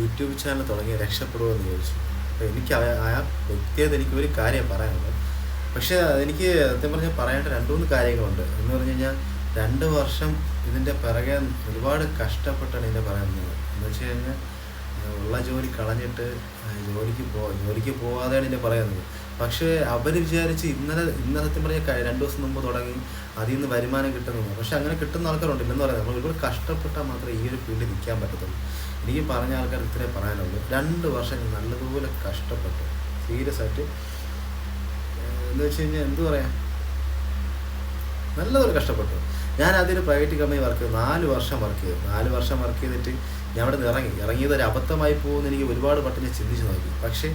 YouTube channel തുടങ്ങി രക്ഷപ്പെടുമോ എന്ന് ചോദിച്ചു. അപ്പോൾ എനിക്ക് ആ- വ്യക്തിയത് എനിക്ക് ഒരു കാര്യം പറയാനുള്ളത് പക്ഷേ എനിക്ക് സത്യം പറഞ്ഞാൽ പറയേണ്ട രണ്ട് മൂന്ന് കാര്യങ്ങളുണ്ട്. എന്ന് പറഞ്ഞു കഴിഞ്ഞാൽ രണ്ട് വർഷം ഇതിന്റെ പിറകെ ഒരുപാട് കഷ്ടപ്പെട്ടാണ് ഇതിന്റെ പറയുന്നത്. എന്ന് വെച്ച് കഴിഞ്ഞാൽ ഉള്ള ജോലി കളഞ്ഞിട്ട് ജോലിക്ക് പോ ജോലിക്ക് പോവാതെയാണ് ഇതിന്റെ പറയുന്നത്. പക്ഷേ അവർ വിചാരിച്ച് ഇന്നലെ ഇന്നലെ സത്യം പറഞ്ഞാൽ രണ്ട് ദിവസം മുമ്പ് തുടങ്ങി അതിൽ നിന്ന് വരുമാനം കിട്ടുന്നു പക്ഷെ അങ്ങനെ കിട്ടുന്ന ആൾക്കാരുണ്ട്. ഇല്ലെന്ന് പറയുന്നത് നമ്മൾ ഒരുപാട് കഷ്ടപ്പെട്ടാൽ മാത്രമേ ഈ ഒരു ഫീൽഡിൽ നിൽക്കാൻ പറ്റത്തുള്ളൂ. എനിക്ക് പറഞ്ഞ ആൾക്കാർ ഇത്രേ പറയാനുള്ളൂ. രണ്ട് വർഷം നല്ലതുപോലെ കഷ്ടപ്പെട്ടു. സീരിയസ് ആയിട്ട്. എന്ന് വെച്ച് കഴിഞ്ഞാൽ എന്തു പറയാം? നല്ലതുപോലെ കഷ്ടപ്പെട്ടു. ഞാൻ അതിൽ പ്രൈവറ്റ് കമ്പനി വർക്ക് ചെയ്തു. നാല് വർഷം വർക്ക് ചെയ്തു. നാല് വർഷം വർക്ക് ചെയ്തിട്ട് ഞാൻ അവിടെ നിന്ന് ഇറങ്ങി. ഇറങ്ങിയത് ഒരു അബദ്ധമായി പോകുമെന്ന് എനിക്ക് ഒരുപാട് പെട്ടെന്ന് ചിന്തിച്ച് നോക്കി. പക്ഷേ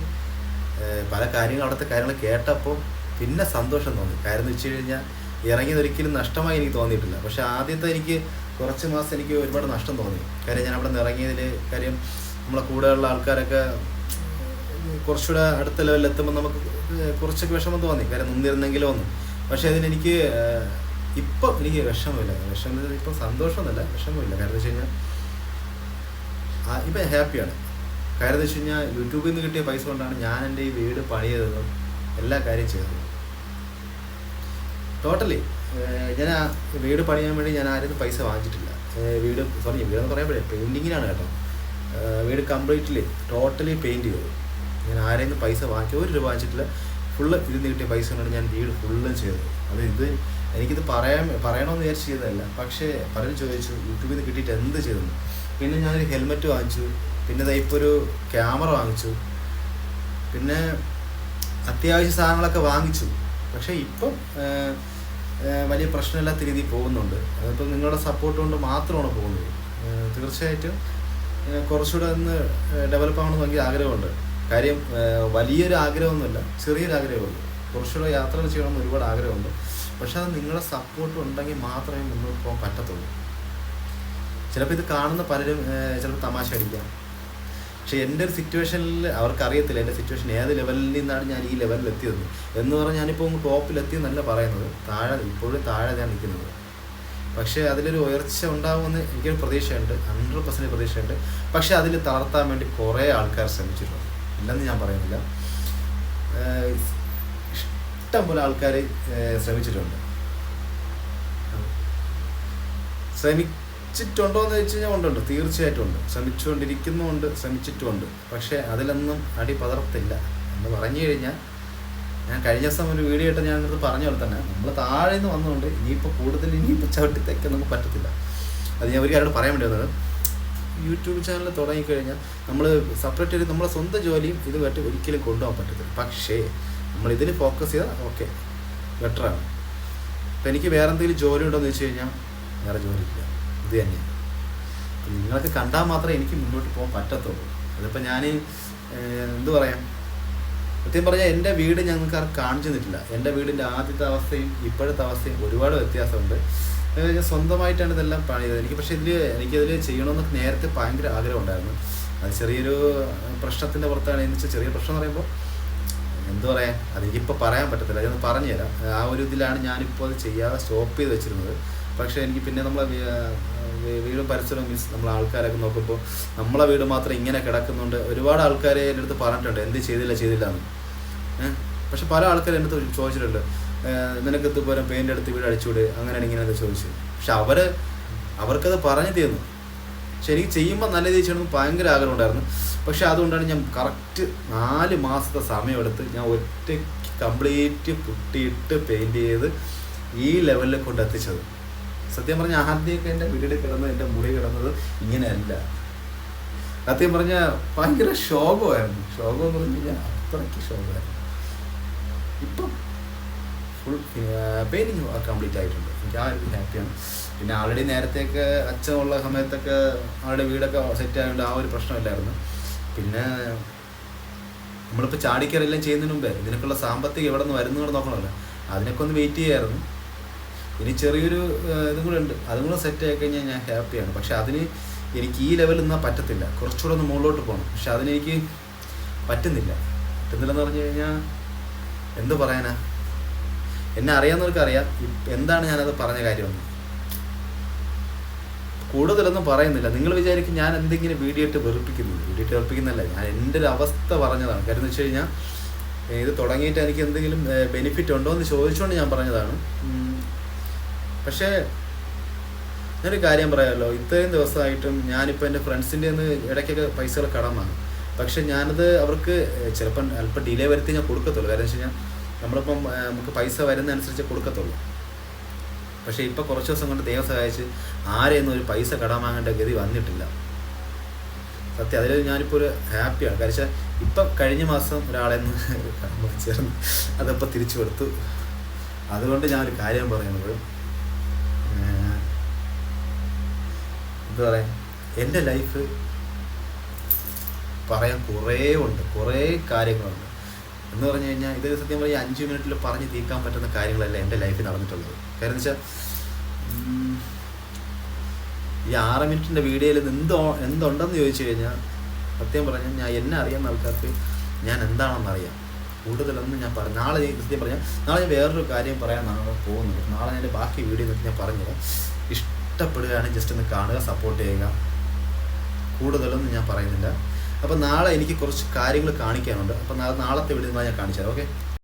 പല കാര്യങ്ങൾ അവിടുത്തെ കാര്യങ്ങൾ കേട്ടപ്പോൾ പിന്നെ സന്തോഷം തോന്നി. കാര്യം എന്ന് വെച്ച് കഴിഞ്ഞാൽ ഇറങ്ങിയത് ഒരിക്കലും നഷ്ടമായി എനിക്ക് തോന്നിയിട്ടില്ല. പക്ഷെ ആദ്യത്തെ എനിക്ക് കുറച്ച് മാസം എനിക്ക് ഒരുപാട് നഷ്ടം തോന്നി. കാര്യം ഞാൻ അവിടെ നിന്ന് ഇറങ്ങിയതിൽ കാര്യം നമ്മളെ കൂടെയുള്ള ആൾക്കാരൊക്കെ കുറച്ചുകൂടെ അടുത്ത ലെവലിൽ എത്തുമ്പോൾ നമുക്ക് കുറച്ചൊക്കെ വിഷമം തോന്നി. കാര്യം നിന്നിരുന്നെങ്കിലും ഒന്നും. പക്ഷേ അതിനെനിക്ക് ഇപ്പം എനിക്ക് വിഷമമില്ല. വിഷമം ഇപ്പം സന്തോഷമൊന്നുമില്ല. വിഷമമില്ല. കാരണം എന്ന് വെച്ച് കഴിഞ്ഞാൽ ഇപ്പം ഹാപ്പിയാണ് കാര്യം എന്ന് വെച്ച് കഴിഞ്ഞാൽ യൂട്യൂബിൽ നിന്ന് കിട്ടിയ പൈസ കൊണ്ടാണ് ഞാൻ എന്റെ ഈ വീട് പണിയതും എല്ലാ കാര്യം ചെയ്തത്. ടോട്ടലി ഞാൻ വീട് പണിയാൻ വേണ്ടി ഞാൻ ആരും പൈസ വാങ്ങിച്ചിട്ടില്ല. വീട് സോറി വീടെന്ന് പറയുമ്പോഴേ പെയിന്റിങ്ങിനാണ് കേട്ടോ. വീട് കംപ്ലീറ്റ്ലി ടോട്ടലി പെയിന്റ് ചെയ്തു. ഞാൻ ആരെയും പൈസ വാങ്ങിച്ചു ഒരു രൂപ വാങ്ങിച്ചിട്ടില്ല. ഫുള്ള് ഇതിൽ നിന്ന് കിട്ടിയ പൈസ കൊണ്ടാണ് ഞാൻ വീട് ഫുള്ളും ചെയ്തത്. അത് ഇത് എനിക്കിത് പറയാൻ പറയണമെന്ന് വിചാരിച്ച് ചെയ്തതല്ല. പക്ഷേ പലരും ചോദിച്ചു യൂട്യൂബിൽ നിന്ന് കിട്ടിയിട്ട് എന്ത് ചെയ്തു പിന്നെ ഞാനൊരു ഹെൽമെറ്റ് വാങ്ങിച്ചു. പിന്നെ ഇപ്പോൾ ഒരു ക്യാമറ വാങ്ങിച്ചു. പിന്നെ അത്യാവശ്യ സാധനങ്ങളൊക്കെ വാങ്ങിച്ചു. പക്ഷേ ഇപ്പം വലിയ പ്രശ്നമില്ലാത്ത രീതിയിൽ പോകുന്നുണ്ട്. അതിപ്പോൾ നിങ്ങളുടെ സപ്പോർട്ട് കൊണ്ട് മാത്രമാണ് പോകുന്നത്. തീർച്ചയായിട്ടും കുറച്ചുകൂടെ ഒന്ന് ഡെവലപ്പ് ആവണമെന്ന് എനിക്ക് ആഗ്രഹമുണ്ട്. കാര്യം വലിയൊരു ആഗ്രഹമൊന്നുമില്ല ചെറിയൊരു ആഗ്രഹമുള്ളൂ കുറച്ചുകൂടെ യാത്ര ചെയ്യണമെന്ന് ഒരുപാട് ആഗ്രഹമുണ്ട്. പക്ഷെ അത് നിങ്ങളുടെ സപ്പോർട്ട് ഉണ്ടെങ്കിൽ മാത്രമേ മുന്നോട്ട് പോകാൻ പറ്റത്തുള്ളൂ. ചിലപ്പോൾ ഇത് കാണുന്ന പലരും ചിലപ്പോൾ തമാശ അടിക്കാം. പക്ഷെ എന്റെ ഒരു സിറ്റുവേഷനിൽ അവർക്ക് അറിയത്തില്ല എന്റെ സിറ്റുവേഷൻ ഏത് ലെവലിൽ നിന്നാണ് ഞാൻ ഈ ലെവലിൽ എത്തിയത് എന്ന് പറഞ്ഞാൽ ഞാനിപ്പോൾ ടോപ്പിലെത്തിയെന്നല്ല പറയുന്നത്. താഴെ ഇപ്പോഴും താഴെ ഞാൻ നിൽക്കുന്നത്. പക്ഷേ അതിലൊരു ഉയർച്ച ഉണ്ടാകുമെന്ന് എനിക്കൊരു പ്രതീക്ഷയുണ്ട്. ഹൺഡ്രഡ് പെർസെന്റ് പ്രതീക്ഷയുണ്ട്. പക്ഷേ അതിൽ തളർത്താൻ വേണ്ടി കുറേ ആൾക്കാർ ശ്രമിച്ചിട്ടുണ്ട്. ഇല്ലെന്ന് ഞാൻ പറയുന്നില്ല. ഇഷ്ടം പോലെ ആൾക്കാർ ശ്രമിച്ചിട്ടുണ്ട്. ശ്രമിച്ചിട്ടുണ്ടോ എന്ന് വെച്ച് കഴിഞ്ഞാൽ ഉണ്ടുണ്ട് തീർച്ചയായിട്ടും ഉണ്ട്. ശ്രമിച്ചുകൊണ്ടിരിക്കുന്നുമുണ്ട് ശ്രമിച്ചിട്ടുമുണ്ട്. പക്ഷേ അതിലൊന്നും അടി പതർത്തില്ല എന്ന് പറഞ്ഞു കഴിഞ്ഞാൽ ഞാൻ കഴിഞ്ഞ ദിവസം ഒരു വീഡിയോ ഇട്ട് ഞാൻ ഇത് പറഞ്ഞ പോലെ തന്നെ നമ്മൾ താഴെ നിന്ന് വന്നുകൊണ്ട് ഇനിയിപ്പോൾ കൂടുതൽ ഇനിയിപ്പോൾ ചവിട്ടി തയ്ക്കാൻ നമുക്ക് പറ്റത്തില്ല. അത് ഞാൻ ഒരു കാര്യം പറയാൻ വേണ്ടി വന്നത് യൂട്യൂബ് ചാനൽ തുടങ്ങിക്കഴിഞ്ഞാൽ നമ്മൾ സെപ്പറേറ്റ് ഒരു നമ്മളെ സ്വന്തം ജോലിയും ഇതുമായിട്ട് ഒരിക്കലും കൊണ്ടുപോകാൻ പറ്റത്തില്ല. പക്ഷേ നമ്മൾ ഇതിൽ ഫോക്കസ് ചെയ്താൽ ഓക്കെ ബെറ്ററാണ് അപ്പം എനിക്ക് വേറെ എന്തെങ്കിലും ജോലി ഉണ്ടോ എന്ന് വെച്ച് കഴിഞ്ഞാൽ വേറെ ജോലിയില്ല ഇത് തന്നെയാണ് നിങ്ങൾക്ക് കണ്ടാൽ മാത്രമേ എനിക്ക് മുന്നോട്ട് പോകാൻ പറ്റത്തുള്ളൂ. അതിപ്പോൾ ഞാൻ എന്ത് പറയാം? സത്യം പറഞ്ഞാൽ എന്റെ വീട് ഞങ്ങൾക്ക് ആർ കാണിച്ചു തന്നിട്ടില്ല. എന്റെ വീടിന്റെ ആദ്യത്തെ അവസ്ഥയും ഇപ്പോഴത്തെ അവസ്ഥയും ഒരുപാട് വ്യത്യാസമുണ്ട്. ഞാൻ സ്വന്തമായിട്ടാണ് ഇതെല്ലാം പണിയത് എനിക്ക് പക്ഷേ ഇതിൽ എനിക്കതിൽ ചെയ്യണമെന്നൊക്കെ നേരത്തെ ഭയങ്കര ആഗ്രഹം ഉണ്ടായിരുന്നു അത് ചെറിയൊരു പ്രശ്നത്തിന്റെ പുറത്താണ് എന്ന് വെച്ചാൽ ചെറിയ പ്രശ്നം എന്ന് പറയുമ്പോൾ എന്തു പറയാൻ അതെനിക്കിപ്പോൾ പറയാൻ പറ്റത്തില്ല. അതൊന്ന് പറഞ്ഞുതരാം. ആ ഒരു ഇതിലാണ് ഞാനിപ്പോൾ അത് ചെയ്യാതെ സ്റ്റോപ്പ് ചെയ്ത് വെച്ചിരുന്നത്. പക്ഷേ എനിക്ക് പിന്നെ നമ്മളെ വീട് പരിസരവും മീൻസ് നമ്മൾ ആൾക്കാരൊക്കെ നോക്കുമ്പോൾ നമ്മളെ വീട് മാത്രം ഇങ്ങനെ കിടക്കുന്നുണ്ട്. ഒരുപാട് ആൾക്കാർ എന്റെ അടുത്ത് പറഞ്ഞിട്ടുണ്ട് എന്ത് ചെയ്തില്ല ചെയ്തില്ല എന്ന്. പക്ഷെ പല ആൾക്കാരും എന്റെ അടുത്ത് ചോദിച്ചിട്ടുണ്ട് നിനക്ക് ഇതുപോലെ പെയിന്റ് എടുത്ത് വീട് അടിച്ചുവിട് അങ്ങനെയാണ് ഇങ്ങനെയൊക്കെ ചോദിച്ചു. പക്ഷെ അവർ അവർക്കത് പറഞ്ഞു തീർന്നു. പക്ഷെ എനിക്ക് ചെയ്യുമ്പോൾ നല്ല രീതിയിൽ ചെയ്യണമെന്ന് ഭയങ്കര ആഗ്രഹം ഉണ്ടായിരുന്നു. പക്ഷെ അതുകൊണ്ടാണ് ഞാൻ കറക്റ്റ് നാല് മാസത്തെ സമയമെടുത്ത് ഞാൻ ഒറ്റ കംപ്ലീറ്റ് പുട്ടിയിട്ട് പെയിന്റ് ചെയ്ത് ഈ ലെവലിൽ കൊണ്ട് എത്തിച്ചത്. സത്യം പറഞ്ഞ ആദ്യമൊക്കെ എന്റെ വീട് കിടന്നത് എന്റെ മുറി കിടന്നത് ഇങ്ങനെയല്ല. സത്യം പറഞ്ഞ ഭയങ്കര ശോകമായിരുന്നു. ശോകം എന്ന് പറഞ്ഞു കഴിഞ്ഞാൽ അത്രയ്ക്ക് ശോകമായിരുന്നു. ഇപ്പം ഫുൾ പെയിന്റിങ് കംപ്ലീറ്റ് ആയിട്ടുണ്ട്. എനിക്ക് ആ ഒരു ഹാപ്പിയാണ് പിന്നെ ആൾറെഡി നേരത്തെയൊക്കെ അച്ഛനുള്ള സമയത്തൊക്കെ ആളുടെ വീടൊക്കെ സെറ്റ് ആയതുകൊണ്ട് ആ ഒരു പ്രശ്നമില്ലായിരുന്നു. പിന്നെ നമ്മളിപ്പോൾ ചാടിക്കറെല്ലാം ചെയ്യുന്നതിന് മുമ്പേ ഇതിനൊക്കെയുള്ള സാമ്പത്തികം എവിടെ നിന്ന് വരുന്നു നോക്കണമല്ലോ. അതിനൊക്കെ ഒന്ന് വെയിറ്റ് ചെയ്യായിരുന്നു. ഇനി ചെറിയൊരു ഇതും കൂടെ ഉണ്ട്. അതും കൂടെ സെറ്റ് ആയി കഴിഞ്ഞാൽ ഞാൻ ഹാപ്പിയാണ് പക്ഷെ അതിന് എനിക്ക് ഈ ലെവലിൽ നിന്നാൽ പറ്റത്തില്ല. കുറച്ചുകൂടെ ഒന്ന് മുകളിലോട്ട് പോകണം പക്ഷെ അതിനെനിക്ക് പറ്റുന്നില്ല. പറ്റുന്നില്ലെന്ന് പറഞ്ഞു കഴിഞ്ഞാൽ എന്ത് പറയാനാ? എന്നെ അറിയാവുന്നവർക്ക് അറിയാം. എന്താണ് ഞാനത് പറഞ്ഞ കാര്യമെന്ന്. കൂടുതലൊന്നും പറയുന്നില്ല. നിങ്ങൾ വിചാരിക്കും ഞാൻ എന്തെങ്കിലും വീഡിയോ ഇട്ട് വെറുപ്പിക്കുന്നു. വീഡിയോ ഇട്ട് വെറുപ്പിക്കുന്നല്ല. ഞാൻ എന്റെ ഒരു അവസ്ഥ പറഞ്ഞതാണ്. കാര്യം എന്ന് വെച്ച് കഴിഞ്ഞാൽ ഇത് തുടങ്ങിയിട്ട് എനിക്ക് എന്തെങ്കിലും ബെനിഫിറ്റ് ഉണ്ടോ എന്ന് ചോദിച്ചുകൊണ്ട് ഞാൻ പറഞ്ഞതാണ്. പക്ഷേ ഞാനൊരു കാര്യം പറയാമല്ലോ ഇത്രയും ദിവസമായിട്ടും ഞാനിപ്പോൾ എന്റെ ഫ്രണ്ട്സിന്റെ നിന്ന് ഇടയ്ക്കൊക്കെ പൈസകൾ കടം വാങ്ങും. പക്ഷെ ഞാനത് അവർക്ക് ചിലപ്പം അല്പം ഡിലേ വരുത്തി ഞാൻ കൊടുക്കത്തുള്ളൂ. കാരണം വെച്ച് കഴിഞ്ഞാൽ നമ്മളിപ്പം നമുക്ക് പൈസ വരുന്ന അനുസരിച്ച് കൊടുക്കത്തുള്ളൂ. പക്ഷേ ഇപ്പോൾ കുറച്ച് ദിവസം കൊണ്ട് ദൈവം സഹായിച്ച് ആരെയൊന്നും ഒരു പൈസ കടം വാങ്ങേണ്ട ഗതി വന്നിട്ടില്ല. സത്യം അതിൽ ഞാനിപ്പോൾ ഒരു ഹാപ്പിയാണ്. കാരണം വെച്ചാൽ ഇപ്പം കഴിഞ്ഞ മാസം ഒരാളെ ചേർന്ന് അതപ്പോൾ തിരിച്ചു കൊടുത്തു. അതുകൊണ്ട് ഞാനൊരു കാര്യം പറയുന്നത് എന്താ പറയാ എന്റെ ലൈഫ് പറയാൻ കുറേ ഉണ്ട് കുറേ കാര്യങ്ങളുണ്ട്. എന്ന് പറഞ്ഞു കഴിഞ്ഞാൽ ഇത് സത്യം പറഞ്ഞാൽ അഞ്ച് മിനിറ്റിൽ പറഞ്ഞ് തീർക്കാൻ പറ്റുന്ന കാര്യങ്ങളല്ല എന്റെ ലൈഫിൽ നടന്നിട്ടുള്ളത്. കാരണം വെച്ചാൽ ഈ ആറ് മിനിറ്റിന്റെ വീഡിയോയിൽ എന്തോ എന്തുണ്ടെന്ന് ചോദിച്ചു കഴിഞ്ഞാൽ സത്യം പറഞ്ഞാൽ ഞാൻ എന്നെ അറിയാവുന്ന ആൾക്കാർക്ക് ഞാൻ എന്താണെന്ന് അറിയാം. കൂടുതലൊന്നും ഞാൻ പറഞ്ഞു നാളെ സത്യം പറഞ്ഞാൽ നാളെ ഞാൻ വേറൊരു കാര്യം പറയാൻ നാളെ പോകുന്നുണ്ട്. നാളെ ഞാൻ ബാക്കി വീഡിയോ ഞാൻ പറഞ്ഞത് ഇഷ്ടപ്പെടുകയാണെങ്കിൽ ജസ്റ്റ് ഒന്ന് കാണുക സപ്പോർട്ട് ചെയ്യുക. കൂടുതലൊന്നും ഞാൻ പറയുന്നില്ല. അപ്പോൾ നാളെ എനിക്ക് കുറച്ച് കാര്യങ്ങൾ കാണിക്കാനുണ്ട്. അപ്പോൾ നാളെ നാളത്തെ വീഡിയോ ഞാൻ കാണിച്ചു തരാം ഓക്കെ